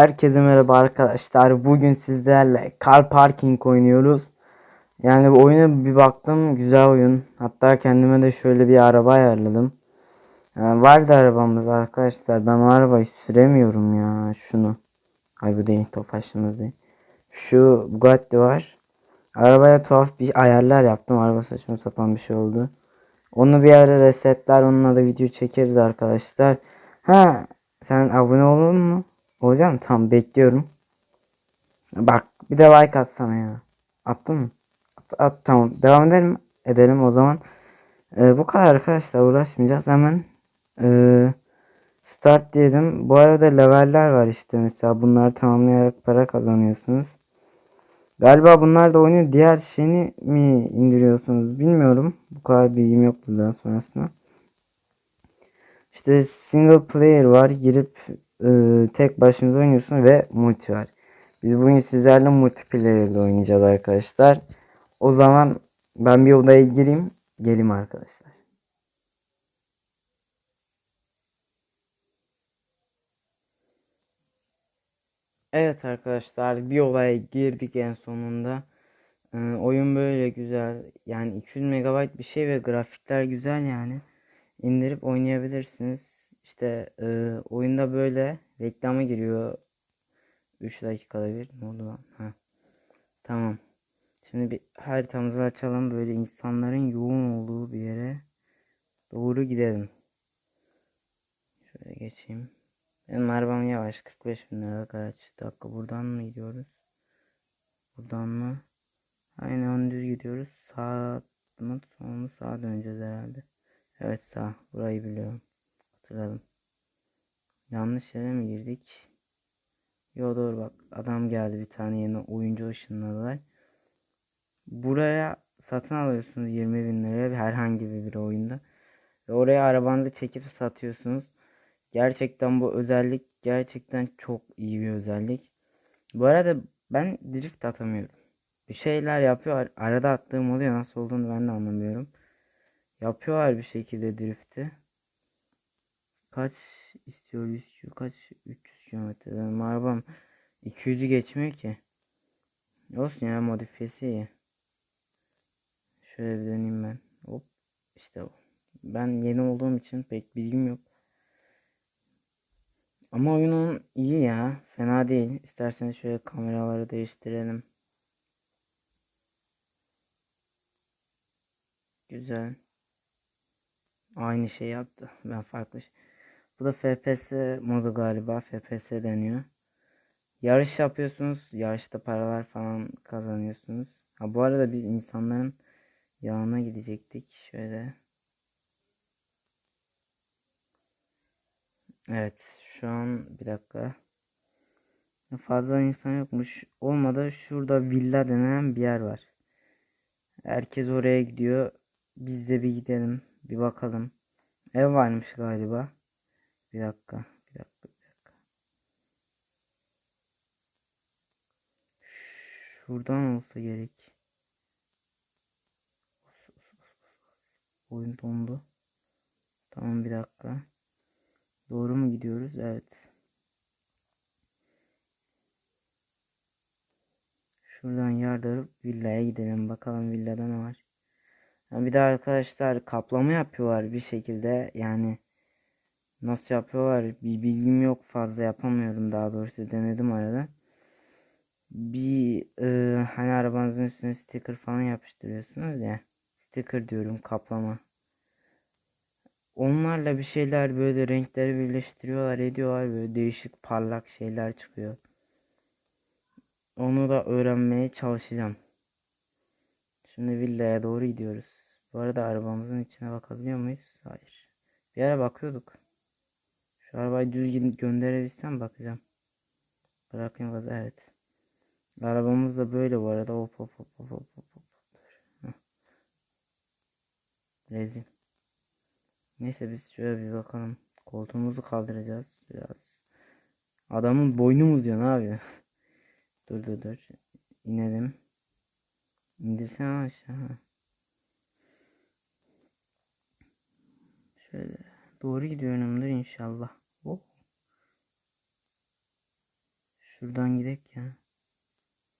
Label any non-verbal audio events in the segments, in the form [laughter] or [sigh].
Herkese merhaba arkadaşlar. Bugün sizlerle Car Parking oynuyoruz. Yani bu oyuna bir baktım güzel oyun. Hatta kendime de şöyle bir araba ayarladım. Yani vardı arabamız arkadaşlar. Ben o arabayı süremiyorum ya şunu. Ay bu değil Tofaş'ımız değil. Şu Bugatti var. Arabaya tuhaf bir ayarlar yaptım. Araba saçma sapan bir şey oldu. Onu bir ara resetler. Onunla da video çekeriz arkadaşlar. Ha sen abone olur mu? Olacağım tamam bekliyorum. Bak bir de like atsana ya. Attın mı? At, at tamam. Devam edelim. Edelim o zaman. Ee, bu kadar arkadaşlar uğraşmayacağız. Hemen ee, start diyelim. Bu arada leveller var işte mesela bunları tamamlayarak para kazanıyorsunuz. Galiba bunlar da oyunun diğer şeyini mi indiriyorsunuz bilmiyorum. Bu kadar bilgim yok bundan sonrasında. İşte single player var. Girip e, tek başınıza oynuyorsun ve multi var. Biz bugün sizlerle multiplayer ile oynayacağız arkadaşlar. O zaman ben bir odaya gireyim. Gelim arkadaşlar. Evet arkadaşlar bir olaya girdik en sonunda. Ee, oyun böyle güzel. Yani 200 MB bir şey ve grafikler güzel yani. İndirip oynayabilirsiniz. İşte e, oyunda böyle reklama giriyor. 3 dakikada bir. Ne oldu lan? Ha. Tamam. Şimdi bir haritamızı açalım. Böyle insanların yoğun olduğu bir yere doğru gidelim. Şöyle geçeyim. Benim arabam yavaş. 45 bin lira araç. dakika buradan mı gidiyoruz? Buradan mı? Aynen düz gidiyoruz. Sağ mı? Sol mu? Döneceğiz herhalde. Evet sağ. Burayı biliyorum. Hatırladım. Yanlış yere mi girdik? Yo doğru bak. Adam geldi bir tane yeni oyuncu ışınladılar. Buraya satın alıyorsunuz 20 bin liraya herhangi bir oyunda. Ve oraya arabanızı çekip satıyorsunuz. Gerçekten bu özellik gerçekten çok iyi bir özellik. Bu arada ben drift atamıyorum. Bir şeyler yapıyor. Arada attığım oluyor. Nasıl olduğunu ben de anlamıyorum. Yapıyorlar bir şekilde drifti. Kaç istiyor 100 kaç 300 kilometre. Benim arabam 200'ü geçmiyor ki. Olsun ya modifiyesi iyi. Şöyle bir döneyim ben. Hop işte bu. Ben yeni olduğum için pek bilgim yok. Ama oyunun iyi ya. Fena değil. İsterseniz şöyle kameraları değiştirelim. Güzel. Aynı şey yaptı. Ben farklı şey. Bu da FPS modu galiba. FPS deniyor. Yarış yapıyorsunuz. Yarışta paralar falan kazanıyorsunuz. Ha bu arada biz insanların yanına gidecektik. Şöyle. Evet. Şu an bir dakika. Fazla insan yokmuş. Olmadı şurada villa denen bir yer var. Herkes oraya gidiyor. Biz de bir gidelim. Bir bakalım. Ev varmış galiba. Bir dakika. Bir dakika. Bir dakika. Şuradan olsa gerek. Oyun dondu. Tamam bir dakika. Doğru mu gidiyoruz? Evet. Şuradan yardırıp villaya gidelim. Bakalım villada ne var. Bir de arkadaşlar kaplama yapıyorlar bir şekilde. Yani nasıl yapıyorlar bir bilgim yok fazla yapamıyorum daha doğrusu denedim arada. Bir e, hani arabanızın üstüne sticker falan yapıştırıyorsunuz ya. Sticker diyorum kaplama. Onlarla bir şeyler böyle renkleri birleştiriyorlar ediyorlar böyle değişik parlak şeyler çıkıyor. Onu da öğrenmeye çalışacağım. Şimdi villaya doğru gidiyoruz. Bu arada arabamızın içine bakabiliyor muyuz? Hayır. Bir ara bakıyorduk. Şu arabayı düz gönderebilsem bakacağım. Bırakayım gazı evet. Arabamız da böyle bu arada. Hop hop hop hop hop hop. hop. Rezil. Neyse biz şöyle bir bakalım. Koltuğumuzu kaldıracağız biraz. Adamın boynu mu diyor yapıyor? [laughs] dur dur dur. İnelim. İndirsene aşağı. Şöyle doğru gidiyorumdur inşallah. Oh. Şuradan gidelim ya.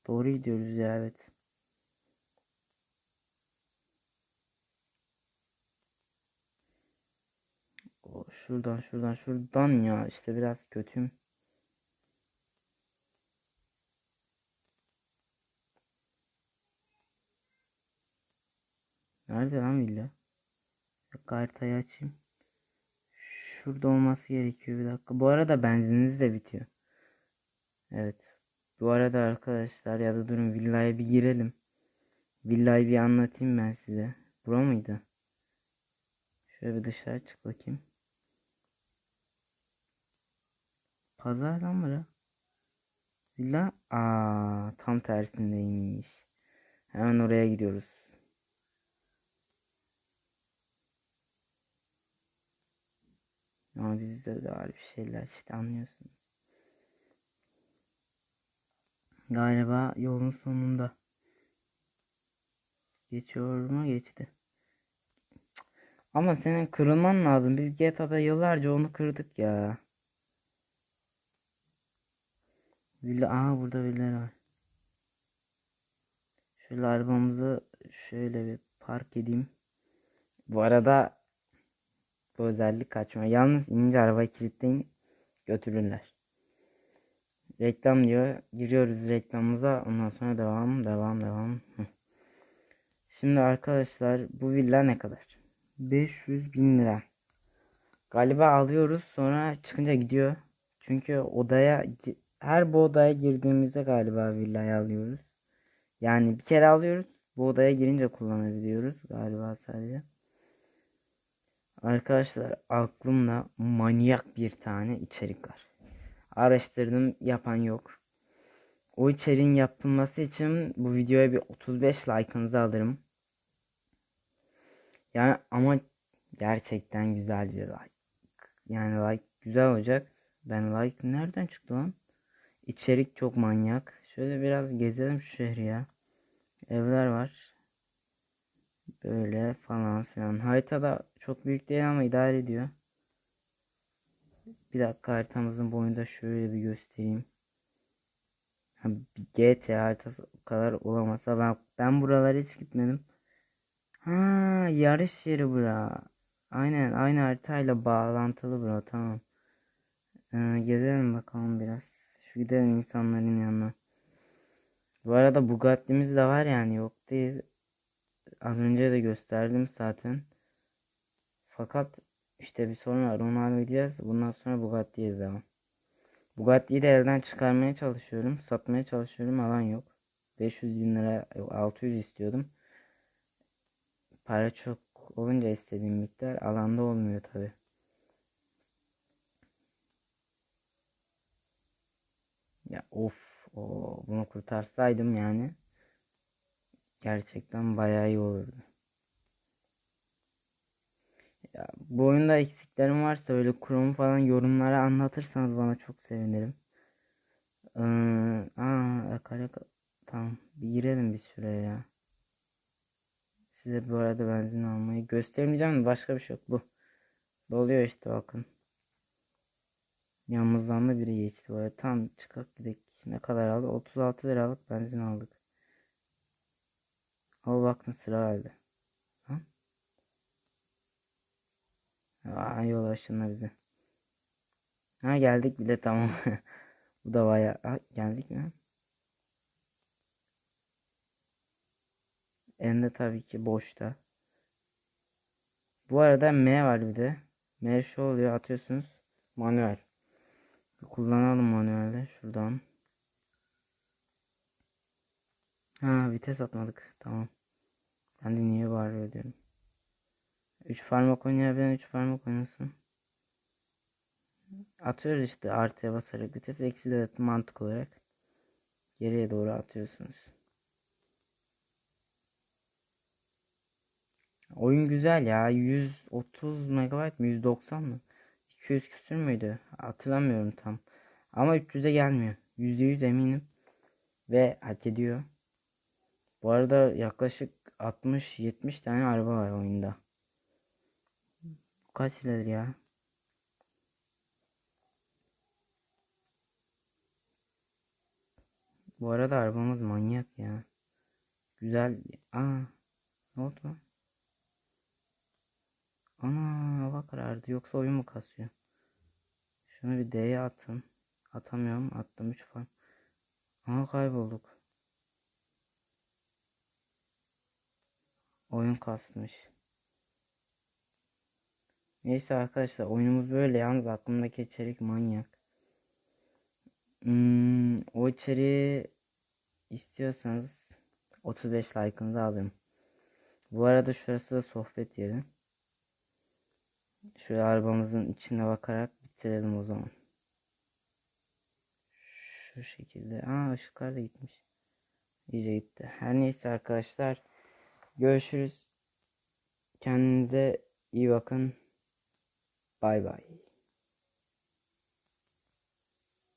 Doğru gidiyoruz ya evet. Şuradan şuradan şuradan ya işte biraz kötüyüm. Nerede lan villa? Haritayı açayım. Şurada olması gerekiyor bir dakika. Bu arada benzininiz de bitiyor. Evet. Bu arada arkadaşlar ya da durun villaya bir girelim. Villayı bir anlatayım ben size. Bura mıydı? Şöyle bir dışarı çık bakayım. Pazar lan. Villa aa tam tersindeymiş. Hemen oraya gidiyoruz. Ama bizde de var bir şeyler işte anlıyorsunuz. Galiba yolun sonunda. Geçiyor mu? Geçti. Ama senin kırılman lazım. Biz GTA'da yıllarca onu kırdık ya. Villa, aha burada villalar var. Şöyle arabamızı şöyle bir park edeyim. Bu arada bu özellik kaçma. Yalnız inince arabayı kilitleyin götürürler. Reklam diyor. Giriyoruz reklamımıza. Ondan sonra devam devam devam. Şimdi arkadaşlar bu villa ne kadar? 500 bin lira. Galiba alıyoruz sonra çıkınca gidiyor. Çünkü odaya her bu odaya girdiğimizde galiba villayı alıyoruz. Yani bir kere alıyoruz. Bu odaya girince kullanabiliyoruz galiba sadece. Arkadaşlar aklımda manyak bir tane içerik var. Araştırdım yapan yok. O içeriğin yapılması için bu videoya bir 35 like'ınızı alırım. Yani ama gerçekten güzel bir like. Yani like güzel olacak. Ben like nereden çıktı lan? İçerik çok manyak. Şöyle biraz gezelim şu şehri ya. Evler var. Böyle falan filan. Haritada çok büyük değil ama idare ediyor. Bir dakika haritamızın boyunda şöyle bir göstereyim. GTA haritası o kadar olamasa ben ben buralara hiç gitmedim. Ha yarış yeri bura. Aynen aynı haritayla bağlantılı bura tamam. Ee, gezelim bakalım biraz. Şu gidelim insanların yanına. Bu arada Bugatti'miz de var yani yok değil. Az önce de gösterdim zaten. Fakat işte bir sorun var. Onu halledeceğiz. Bundan sonra Bugatti'ye devam. Bugatti'yi de elden çıkarmaya çalışıyorum. Satmaya çalışıyorum. Alan yok. 500 bin lira 600 istiyordum. Para çok olunca istediğim miktar alanda olmuyor tabi. Ya of o bunu kurtarsaydım yani gerçekten bayağı iyi olurdu. Ya, bu oyunda eksiklerim varsa öyle Chrome falan yorumlara anlatırsanız bana çok sevinirim. Ee, aa, kare, tamam bir girelim bir süreye ya. Size bu arada benzin almayı göstermeyeceğim başka bir şey yok bu. Doluyor işte bakın. Yanımızdan da biri geçti böyle tam çıkak gidelim. Ne kadar aldı? 36 liralık benzin aldık. Ama bakın sıra verdi. Aa, yol aşına bize. Ha geldik bile tamam. [laughs] Bu da baya ha, geldik mi? Ende tabii ki boşta. Bu arada M var bir de. M şu oluyor atıyorsunuz. Manuel. Kullanalım manuelde şuradan. Ha vites atmadık. Tamam. Ben de niye bağırıyor diyorum. 3 parmak oynayabilen 3 parmak oynasın. Atıyoruz işte artıya basarak vites eksi de mantık olarak geriye doğru atıyorsunuz. Oyun güzel ya. 130 MB mi 190 mı? 200 küsür müydü? Hatırlamıyorum tam. Ama 300'e gelmiyor. %100 eminim. Ve hak ediyor. Bu arada yaklaşık 60-70 tane araba var oyunda. Kaç lira ya? Bu arada arabamız manyak ya. Güzel. Aa, ne oldu lan? Ana hava karardı. Yoksa oyun mu kasıyor? Şunu bir D'ye atın. Atamıyorum. Attım 3 falan. Aha kaybolduk. Oyun kasmış. Neyse arkadaşlar oyunumuz böyle yalnız aklımdaki içerik manyak. Hmm, o içeriği istiyorsanız 35 like'ınızı alayım. Bu arada şurası da sohbet yeri. Şöyle arabamızın içine bakarak bitirelim o zaman. Şu şekilde. Aa ışıklar da gitmiş. İyice gitti. Her neyse arkadaşlar. Görüşürüz. Kendinize iyi bakın. Bay bay.